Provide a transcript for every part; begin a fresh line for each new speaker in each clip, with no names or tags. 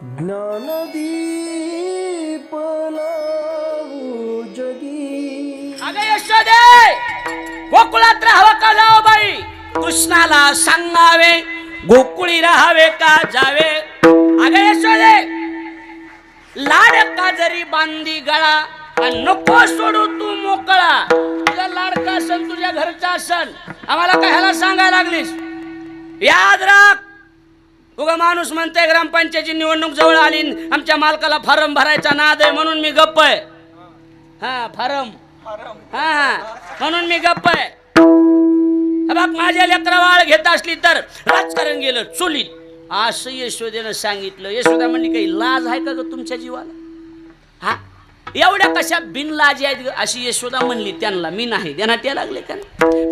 ज्ञानदीप लावू जगी
अगं यशोदे गोकुळात राहावं का जावं बाई? कृष्णाला सांगावे गोकुळी राहावे का जावे? अगं यशोदे लाड का जरी बांधी गळा आणि नको सोडू तू मोकळा. तुझा लाडका असन तुझ्या घरचा असन? आम्हाला काय ह्याला सांगायला लागलीस? याद राख उगा माणूस म्हणते ग्रामपंचायतीची निवडणूक जवळ आली आमच्या मालकाला फारम भरायचा नाद आहे म्हणून मी गप्प आहे. हा फारम. हा म्हणून मी गप्प आहे. बाप माझ्या लेकरा वाळ घेत असली तर राजकारण गेलं चुलीत. असं यशोदेनं सांगितलं. यशोदा म्हणली काही लाज आहे का ग तुमच्या जीवाला? हा? एवढ्या कशा बिनलाज आहेत ग? अशी यशोदा म्हणली त्यांना. मी नाही. त्यांना या लागले का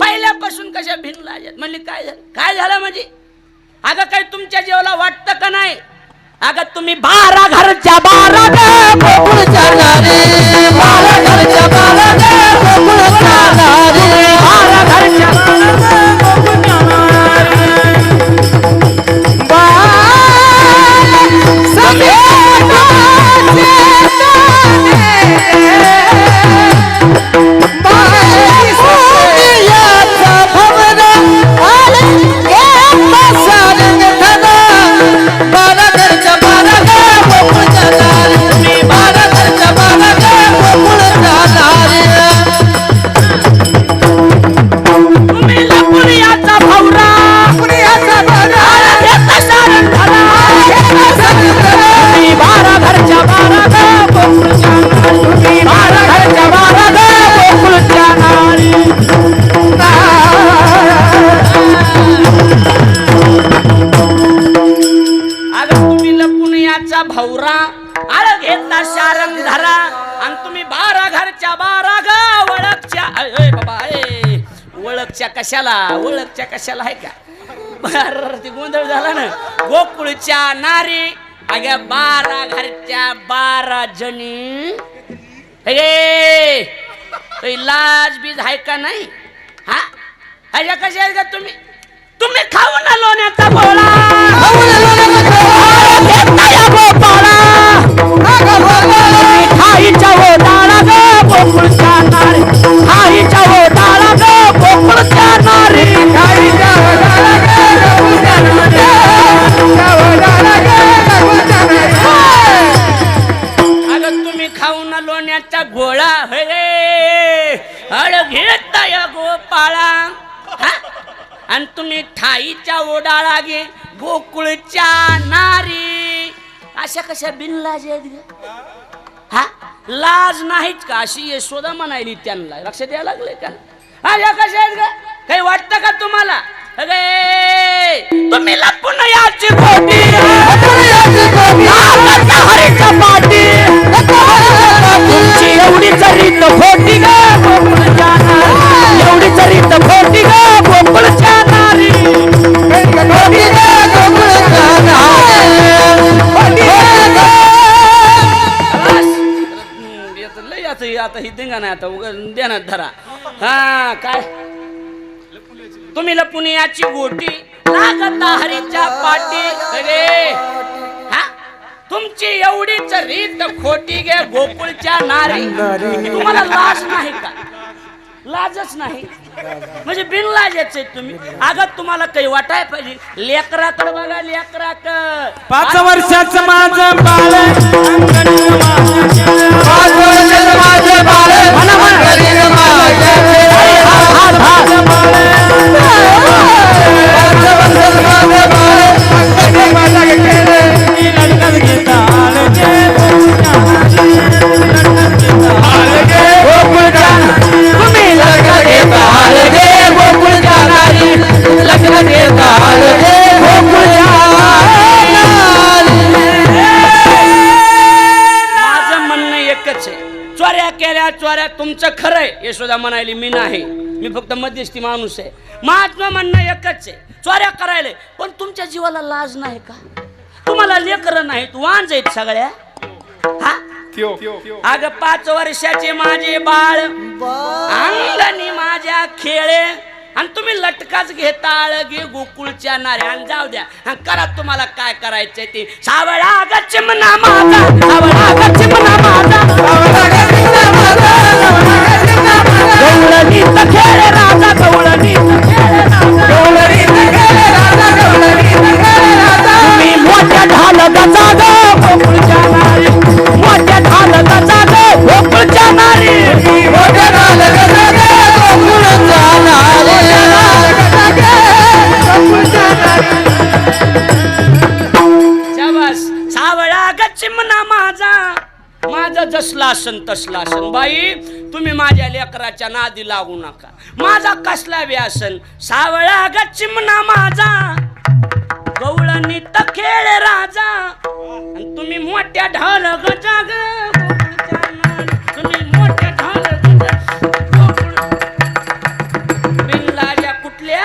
पहिल्यापासून कशा बिनलाज आहेत? म्हणली काय झालं? काय झालं म्हणजे? अगं काही तुमच्या जीवाला वाटतं का नाही? अगं तुम्ही बारा घरच्या बारा बारा घरच्या बारा ओळखच्या कशाला? ओळखच्या कशाला आहे का? बर गोंधळ झाला ना गोकुळच्या नारी अग्या बारा घरच्या बारा जणी हे लाज बीज आहे का नाही हा ह्याच्या कशा आहेत का तुम्ही तुम्ही खाऊ ना लोण्याचा बोळा तुम्ही खाऊन लोण्याचा घोळा हे अड घेता या गोपाळा. हा? आणि तुम्ही ठाईच्या ओडाळा गे गोकुळच्या नारी. अशा कशा बिनलाज आहेत ग? हा? लाज नाहीत का? अशी यशोदा म्हणायली त्यांना. लक्षात यायला लागले का? आल्या कशा आहेत ग? काही वाटतं का तुम्हाला? अगे तुम्ही लपून याची खोटी हरीचा पाटी. तुमची एवढी चरित खोटी ग गोकुळच्या एवढी चरित खोटी ग नारी हे आता ही दिंगा नाही आता उघड देणार धरा. हा काय? तुम्ही लपून याची गोटी लागता हरीच्या पाटी. अरे हा? तुमची एवढीच रीत खोटी गे गोकुळच्या नारी. तुम्हाला लाज नाही का? लाजच नाही? म्हणजे बिनलाजाच तुम्ही. अगं तुम्हाला काही वाटाय पाहिजे? लेकराकडे बघा लेकराकडे
पाच वर्षाचं माझं बाळ. पाच वर्षाचं माझं बाळ
यशोदा म्हणाली मी नाही. मी फक्त मध्यस्थी माणूस आहे. माझं म्हणणं एकच आहे. चोऱ्या करायला. पण तुमच्या जीवाला लाज नाही का? तुम्हाला लेकरं नाहीत वांज आहेत सगळ्या. हा? अग पाच वर्षाचे माझे बाळ अंगणी माझ्या खेळे. आणि तुम्ही लटकाच घेता आळगी गोकुळच्या नारे आणि जाऊ द्या. आणि करा तुम्हाला काय करायचंय ते. सावळा ग चिमणा माझा. सावळा ग माझा. गवळणीत खेळ राजा गवळणीत माझं असन तसला असन. बाई तुम्ही माझ्या लेकराच्या नादी लागू नका. माझा कसला व्यासन सावळा ग चिमणा माझा. गवळणी खेळ राजा. तुम्ही मोठ्या ढाल गजा ग गोकुळच्या तुम्ही मोठ्या ढाल बिनलाजा कुठल्या?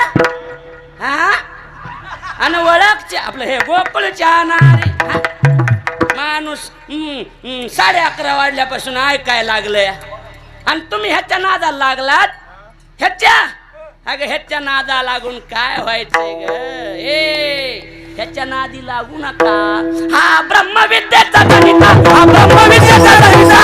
हा? आणि ओळखच्या आपलं हे गोकुळच्या नारी. हा? माणूस साडे अकरा वाजल्यापासून ऐकाय लागलंय. आणि तुम्ही ह्याच्या नादा लागलात? ह्याच्या? अगं ह्याच्या नादा लागून काय व्हायचंय ग? ए ह्याच्या नादी लागू नका. हा ब्रह्मविद्येचा गणिता हा ब्रह्मविद्येचा गणिता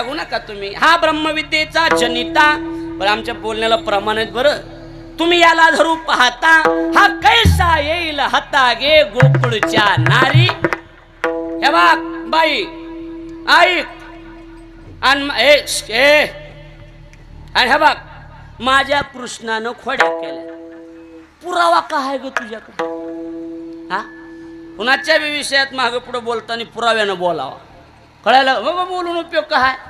लागू नका तुम्ही. हा ब्रह्मविद्येचा जनिता. बरं आमच्या बोलण्याला प्रमाण आहेत बरं. तुम्ही याला धरू पाहता हा कैसा येईल हाता गे गोकुळच्या नारी. हे बा बाई ऐक. आणि ए, हे बघ माझ्या कृष्णानं खोड्या केल्या. पुरावा का आहे ग तुझ्याकडे? हा? कुणाच्या विषयात मागं पुढं बोलताना पुराव्यानं बोलावा. कळायला बाबा बोलून उपयोग काय?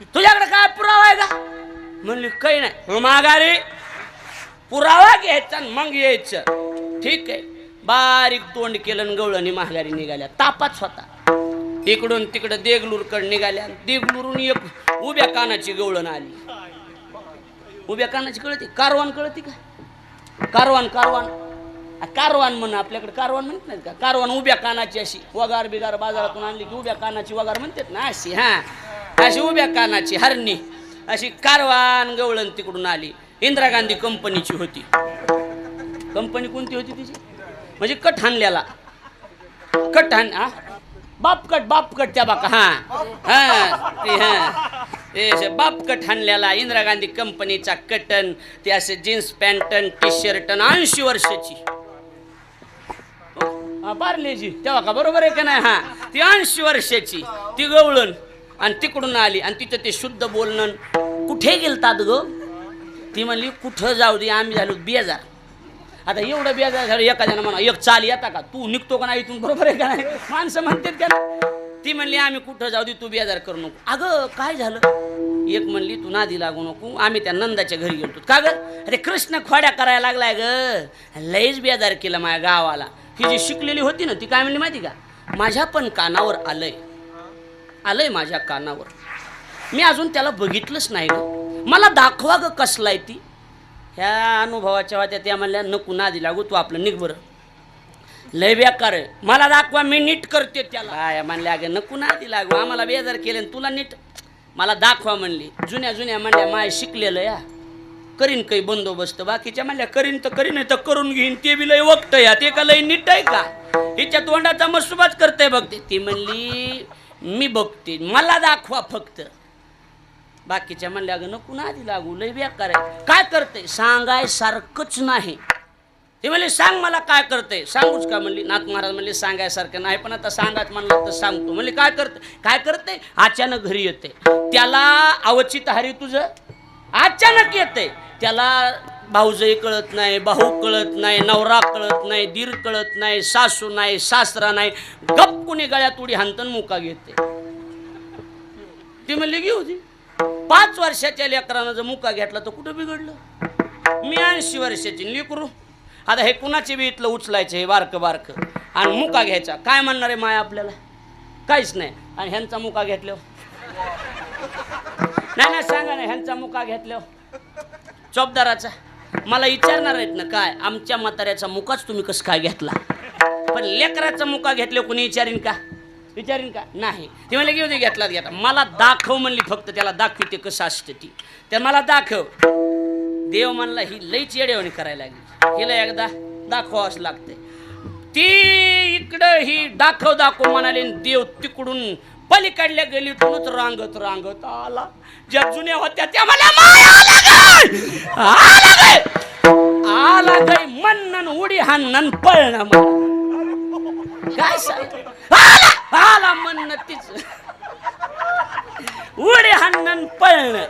तुझ्याकडे काय पुरावा आहे का? म्हणली काही नाही. मग माघारी. पुरावा घ्यायचा आणि मग यायचं. ठीक आहे. बारीक तोंड केलं आणि गवळणी माघारी निघाल्या. तापात स्वतः. इकडून तिकडं देगलूरकडे निघाल्या. देगलूरून एक उभ्या कानाची गवळण आली. उभ्या कानाची कळती? कारवान कळती का? कारवान कारवान. कारवान म्हण आपल्याकडे कारवान म्हणत नाहीत का? कारवान उभ्या कानाची अशी वगार बिगार बाजारातून आणली की उभ्या कानाची वगार म्हणतात ना अशी हा. अशी उभ्या कानाची हरणी अशी कारवान गवळण तिकडून आली. इंदिरा गांधी कंपनीची होती. कंपनी कोणती होती तिची? म्हणजे कट हाणल्याला कट हाण हा? बापकट बापकट त्या बाका हा. हा ते ते बापकट हाणल्याला इंदिरा गांधी कंपनीचा कटन ते असे जीन्स पॅन्टन टी शर्टन ऐंशी वर्षाची. हा, पार्लेजी तेव्हा का बरोबर आहे का नाही? हा ती ऐंशी वर्षाची ती गवळण. आणि तिकडून आली आणि तिचं ते शुद्ध बोलणं. कुठे गेलतात ग? ती म्हणली कुठं जाऊ दे आम्ही झालो बेजार. आता एवढं बेजार झालं एखाद्यानं म्हणा एक चाल येता का? तू निघतो का नाही इथून? बरोबर आहे का नाही? माणसं म्हणतात का ती म्हणली आम्ही कुठं जाऊ दे तू बेजार करू नको. अगं काय झालं? एक म्हणली तू नादी लागू नको आम्ही त्या नंदाच्या घरी गेलो का ग? अरे कृष्ण खोड्या करायला लागलाय ग. लईच बेजार केलं माझ्या गावाला. ही जी शिकलेली होती ना ती काय म्हणली माहिती का? माझ्या पण कानावर आलंय. आलंय माझ्या कानावर. मी अजून त्याला बघितलंच नाही ग. मला दाखवा ग कसलाय ती. ह्या अनुभवाच्या होत्या त्या म्हणल्या नको नादी लागू तू आपलं निघ बरं. लय बेकार मला दाखवा मी नीट करते त्याला. काय म्हणल्या अगं नको नादी लागू आम्हाला बेजार केले तुला नीट. मला दाखवा म्हणली. जुन्या जुन्या म्हणल्या माय शिकलेलं या. करीन काही बंदोबस्त बाकीच्या म्हणल्या करीन तर करीन तर करून घेईन. ते बी लय वक्त या ते का लय नीट आहे का? हिच्या तोंडाचा मसुबाच करते बघते ती म्हणली मी बघते. मला दाखवा फक्त. बाकीच्या म्हणल्या अगं नको ना आधी लागू लय बेकार आहे. काय करते? सांगाय सारखंच नाही. ते म्हणले सांग मला काय करते. सांगूच का? म्हणली नाथ महाराज म्हणले सांगायसारखं नाही पण आता सांगायच म्हणलं तर सांगतो. म्हणले काय करते? काय करते? अचानक घरी येते. त्याला अवचित हरी तुझं? अचानक येते. त्याला भाऊजही कळत नाही भाऊ कळत नाही नवरा कळत नाही दीर कळत नाही सासू नाही सासरा नाही. गप कुणी गळ्यात उडी हाणतन मुका घेते. ती म्हणली घेऊ ती पाच वर्षाच्या लेकरानं जर मुका घेतला तर कुठं बिघडलं? मी ऐंशी वर्षाची लिकरू. आता हे कुणाचे बी इथलं उचलायचं हे बारकं बारकं? आणि मुका घ्यायचा. काय म्हणणार आहे माया आपल्याला? काहीच नाही. आणि ह्यांचा मुका घेतल्यावर? नाही नाही सांगा ना ह्यांचा मुका घेतल्यावर? चौपदाराचा मला विचारणार आहेत ना काय? आमच्या म्हाताऱ्याचा मुकाच तुम्ही कसं काय घेतला? पण लेकराचा मुका घेतले कोणी विचारीन का? विचारीन का? नाही. ते म्हणले घेऊ दे घेतला घेतला. मला दाखव म्हणली फक्त त्याला दाखविते कसं असतं ती. तर मला दाखव. देव म्हणला ही लईच येडेवणी करायला लागली. हिला एकदा दाखवावंच लागते ती इकडं ही दाखव दाखव म्हणाली देव तिकडून पलीकडल्या गलीतूनच रांगत रांगत आला. ज्या जुन्या होत्या त्या मला आला गाय! म्हणणं उडी हाणणं पळणं काय आला आला म्हणणं तीच. उडी हाणणं पळणं.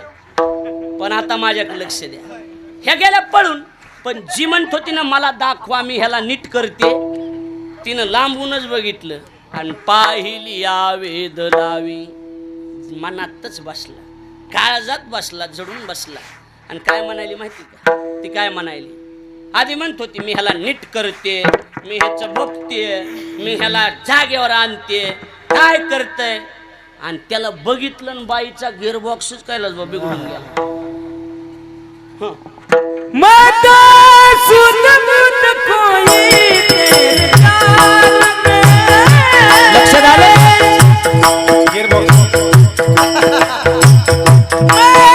पण आता माझ्याकडे लक्ष द्या. ह्या गेल्या पळून पण जी म्हणत होती ना मला दाखवा मी ह्याला नीट करते. तिनं लांबूनच बघितलं. आणि पाहिली या वेद लावी. मनातच बसला. काळजात बसला जडून बसला. आणि काय म्हणाली माहिती का? ती काय म्हणाली? आधी म्हणत होती मी ह्याला नीट करते मी ह्याचं बघते मी ह्याला जागेवर आणते. काय करतय? आणि त्याला बघितलं आणि बाईचा गिअरबॉक्सच कायलाच बा बिघडून गेला.
तेरे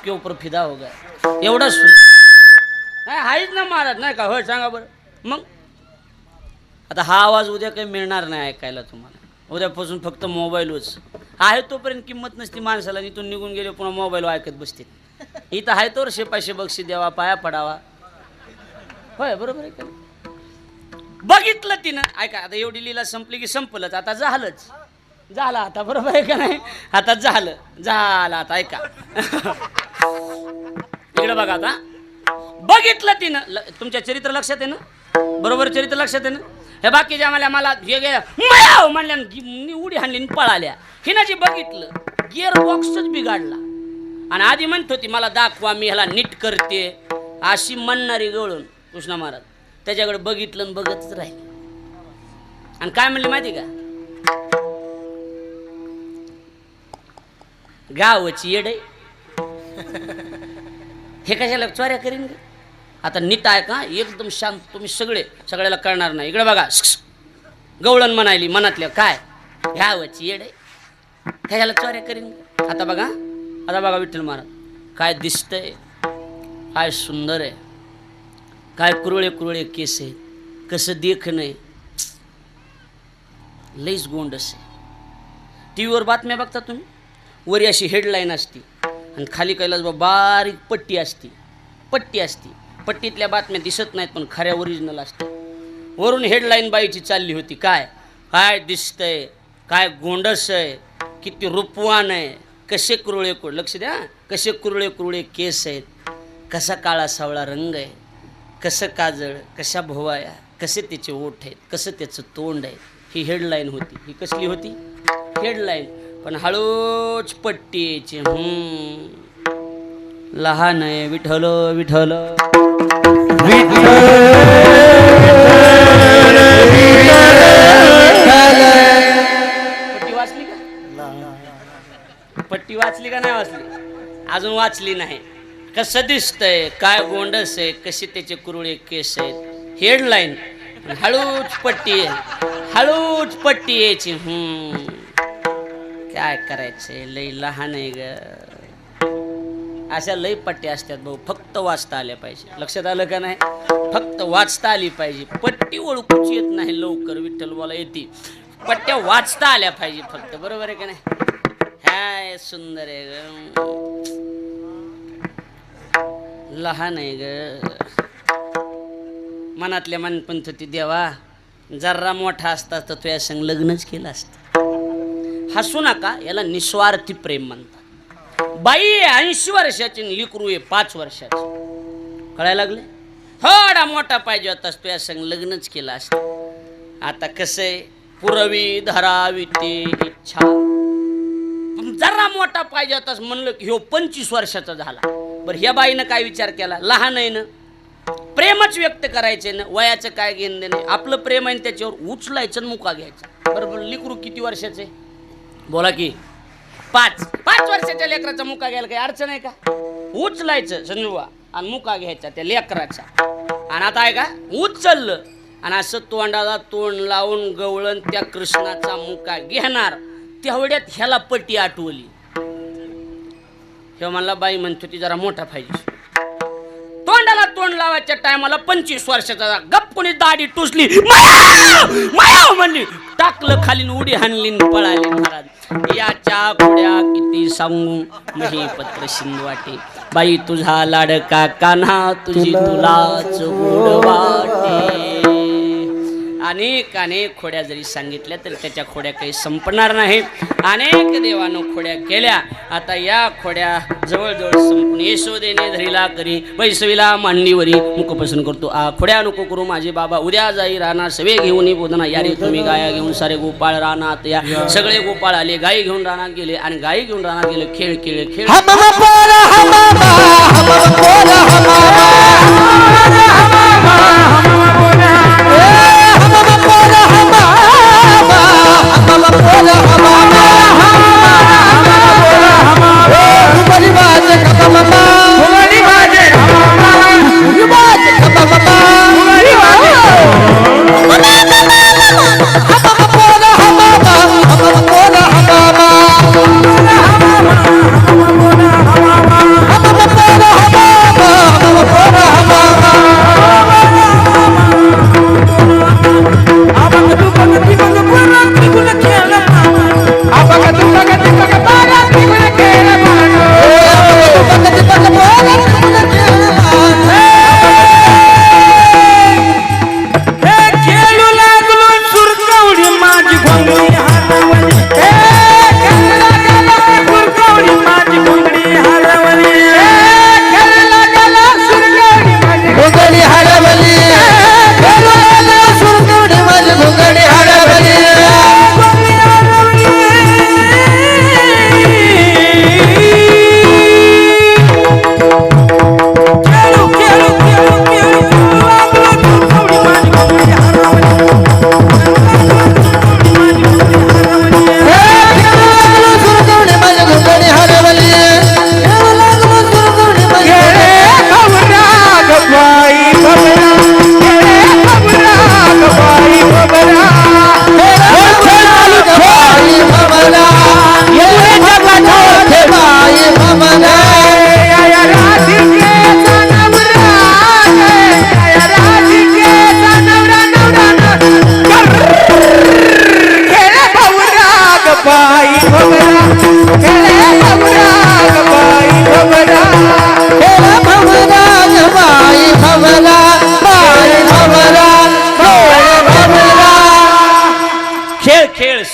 आपके ऊपर फिदा हो गया। एवढं सुन नाही आहेच ना महाराज नाही का? होय सांगा बरं. मग? आता हा आवाज उद्या काही मिळणार नाही ऐकायला तुम्हाला. उद्यापासून फक्त मोबाईलच. आहे तोपर्यंत किंमत नसती माणसाला इथून निघून गेले पुन्हा मोबाईल ऐकत बसतील. इथं आहे तोवर शेपाशे बक्षी द्यावा पाया पडावा. होय बरोबर आहे का? बघितलं तिनं. ऐका आता एवढी लीला संपली की संपलंच. आता झालंच. झालं आता बरोबर आहे का नाही? आता झालं. झालं आता ऐका. इकडे बघा आता. बघितलं तिनं. तुमच्या चरित्र लक्षात आहे ना? बरोबर चरित्र लक्षात आहे ना? हे बाकीच्या मला मला हे मयाव म्हणल्या उडी हाणली पळाल्या. हिनं जे बघितलं गिअर बॉक्सच बिघाडला. आणि आधी म्हणत होती मला दाखवा मी ह्याला नीट करते. अशी म्हणणारी गळून कृष्णा महाराज त्याच्याकडे बघितलं आणि बघतच राहिले. आणि काय म्हणले माहिती का? गावची येडे हे कशाला चोऱ्या करीन आता नीट आहे का एकदम शांत तुम्ही सगळे सगळ्याला कळणार नाही. इकडे बघा गवळण म्हणायली मनातल्या काय? घ्यावची येडे. कशाला चोऱ्या करीन आता बघा आता बघा विठ्ठल महाराज. काय दिसतंय काय सुंदर आहे. काय कुरळे कुरळे केस आहे. कसं देखणं आहे. लईच गोंडस आहे. टी व्हीवर बातम्या बघता तुम्ही? वरी अशी हेडलाईन असती. आणि खाली कैलास बाबा बारीक पट्टी असती पट्टी असती. पट्टीतल्या बातम्या दिसत नाहीत पण खऱ्या ओरिजिनल असतात. वरून हेडलाईन बाईची चालली होती काय? काय दिसतंय? काय गोंडस आहे? किती रूपवान आहे? कसे कुरळे कुर लक्ष द्या कसे कुरळे कुरळे केस आहेत? कसा काळा सावळा रंग आहे? कसं काजळ? कशा भोवाया कसे त्याचे ओठ आहेत? कसं त्याचं तोंड आहे? ही हेडलाईन होती. ही कसली होती? हेडलाईन पण हळूच पट्टीची यायची लहान आहे विठल विठल पट्टी वाचली का? पट्टी वाचली का नाही वाचली? अजून वाचली नाही. कसं दिसतंय काय गोंडस आहे कसे त्याचे कुरुळे केस आहेत हेडलाईन हळूच पट्टी आहे. हळूच पट्टी यायची हम्म. काय करायचंय लई लहान आहे ग. अशा लई पट्ट्या असतात भाऊ. फक्त वाचता आल्या पाहिजे. लक्षात आलं का नाही? फक्त वाचता आली पाहिजे. पट्टी ओळखूच येत नाही लवकर. विठ्ठल बोला येते. पट्ट्या वाचता आल्या पाहिजे फक्त. बरोबर आहे का नाही? हाय सुंदर आहे ग. लहान आहे ग. मनातल्या मनपंत होती देवा जर्रा मोठा असता तर तुझ्या संग लग्नच केलं असतं. हसू नका याला निस्वार्थी प्रेम म्हणतात. बाई ऐंशी वर्षाची लिकरू आहे पाच वर्षाची. कळायला लागले? थोडा मोठा पाहिजे होतास या संग लग्नच केलं असत. आता कसं आहे? पुरवी धरावी ते इच्छा. जरा मोठा पाहिजे होतास म्हणलं की ह्यो पंचवीस वर्षाचा झाला. बरं ह्या बाईनं काय विचार केला? लहान आहे ना? प्रेमच व्यक्त करायचे ना? वयाचं काय घेणं देणं आपलं प्रेम आहे त्याच्यावर उचलायचं मुका घ्यायचा. बरोबर लिकरू किती वर्षाचे? बोला की. पाच. पाच वर्षाच्या लेकराचा मुका घ्यायला काही अडचण आहे का? उचलायचं संजूबा आणि मुका घ्यायचा त्या लेकराचा. आणि आता आहे का? उचललं. आणि असं तोंडाला तोंड लावून गवळण त्या कृष्णाचा मुका घेणार. तेवढ्यात ह्याला पटी आठवली. हे मला बाई म्हणतो ती जरा मोठा पाहिजे. तोंडाला तोंड लावायच्या टायमाला पंचवीस वर्षाचा गप कोणी दाढी टुसली. माया! माया! म्हणली. टाकलं खालीन उडी हाणली न महाराज. याच्या पुढ्या किती सांगू? मही पत्र शिंदवाटे. बाई तुझा लाडका कान्हा तुझी तुलाच गोड वाटे. अनेक अनेक खोड्या जरी सांगितल्या तरी त्याच्या खोड्या काही संपणार नाही अनेक देवानं खोड्या केल्या आता या खोड्या जवळजवळ संपून यशोदेने धरीला करी वैसवीला मांडणीवरी मुखपसन करतो आ खोड्या नको करू माझे बाबा उद्या जाई राहणार सवे घेऊन ये बोधना या रे तुम्ही गाया घेऊन सारे गोपाळ रानात या सगळे गोपाळ आले गाई घेऊन रानात गेले आणि गाई घेऊन रानात गेले खेळ खेळ खेळ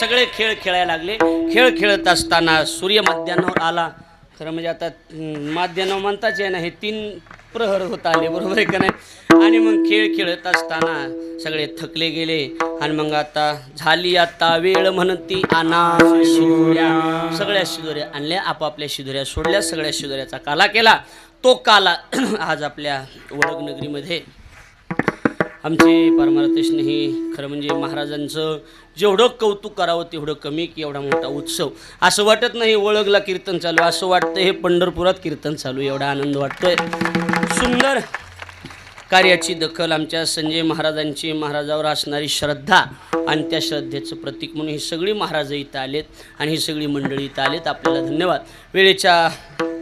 सगळे खेळ खेळायला लागले. खेळ खेळत असताना सूर्य मध्यान्हावर आला. खरं म्हणजे आता माध्यान्ह म्हणताच आहे ना हे तीन प्रहर होत आले बरोबर आहे का नाही? आणि मग खेळ खेळत असताना सगळे थकले गेले. आणि मग आता झाली आता वेळ म्हणती आना शिदुऱ्या सगळ्या शिदोऱ्या आणल्या आपापल्या शिदोऱ्या सोडल्या सगळ्या शिदोऱ्याचा काला केला. तो काला आज आपल्या वडगनगरीमध्ये आमचे परमार्थेशने हे खरं म्हणजे महाराजांचं जेवढं कौतुक करावं तेवढं कमी की एवढा मोठा उत्सव. असं वाटत नाही ओळखला कीर्तन चालू असं वाटतं हे पंढरपुरात कीर्तन चालू एवढा आनंद वाटतोय. सुंदर कार्याची दखल आमच्या संजय महाराजांची महाराजावर असणारी श्रद्धा आणि त्या श्रद्धेचं प्रतीक म्हणून ही सगळी महाराज इथं आलेत आणि ही सगळी मंडळी इथं आलेत. आपल्याला धन्यवाद. वेळेच्या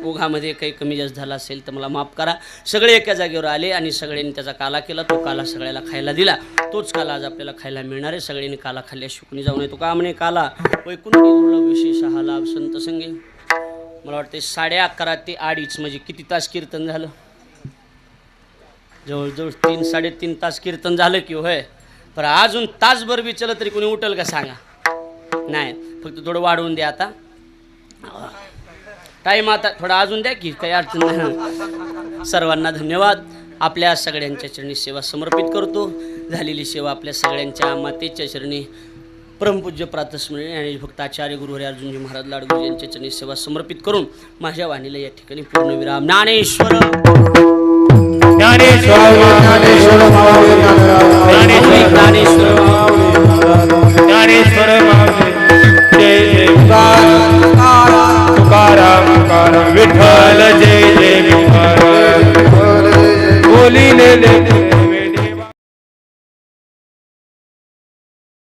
ओघामध्ये काही कमी जास्त झाला असेल तर मला माफ करा. सगळे एका जागेवर आले आणि सगळ्यांनी त्याचा काला केला. तो काला सगळ्याला खायला दिला. तोच काला आज आपल्याला खायला मिळणार आहे. सगळ्यांनी काला खाल्ल्या शुकणी जाऊ नये. तो का म्हणे काला? वैकुंठी विशेष हा लाभ संत संगे मला वाटते साडे अकरा ते अडीच म्हणजे किती तास कीर्तन झालं? जवळजवळ तीन साडेतीन तास कीर्तन झालं की होय. पण अजून तासभर बी तरी कोणी उठल का सांगा? नाही फक्त थोडं वाढवून द्या आता. टाईम आता थोडा अजून द्या की काही अडचण नाही. सर्वांना धन्यवाद. आपल्या सगळ्यांच्या चरणी सेवा समर्पित करतो. झालेली सेवा आपल्या सगळ्यांच्या मातेच्या चरणी परमपूज्य प्रातस्मरणी आणि भक्त आचार्य गुरुहरी अर्जुनजी महाराज लाडगुरू यांच्या चरणी सेवा समर्पित करून माझ्या वाणीला या ठिकाणी पूर्णविराम. ज्ञानेश्वर!
ज्ञानेश्वर ज्ञानेश्वर ज्ञानेश्वर ज्ञानेश्वर विठ्ठल जय जय विठ्ठल. बोलिलेले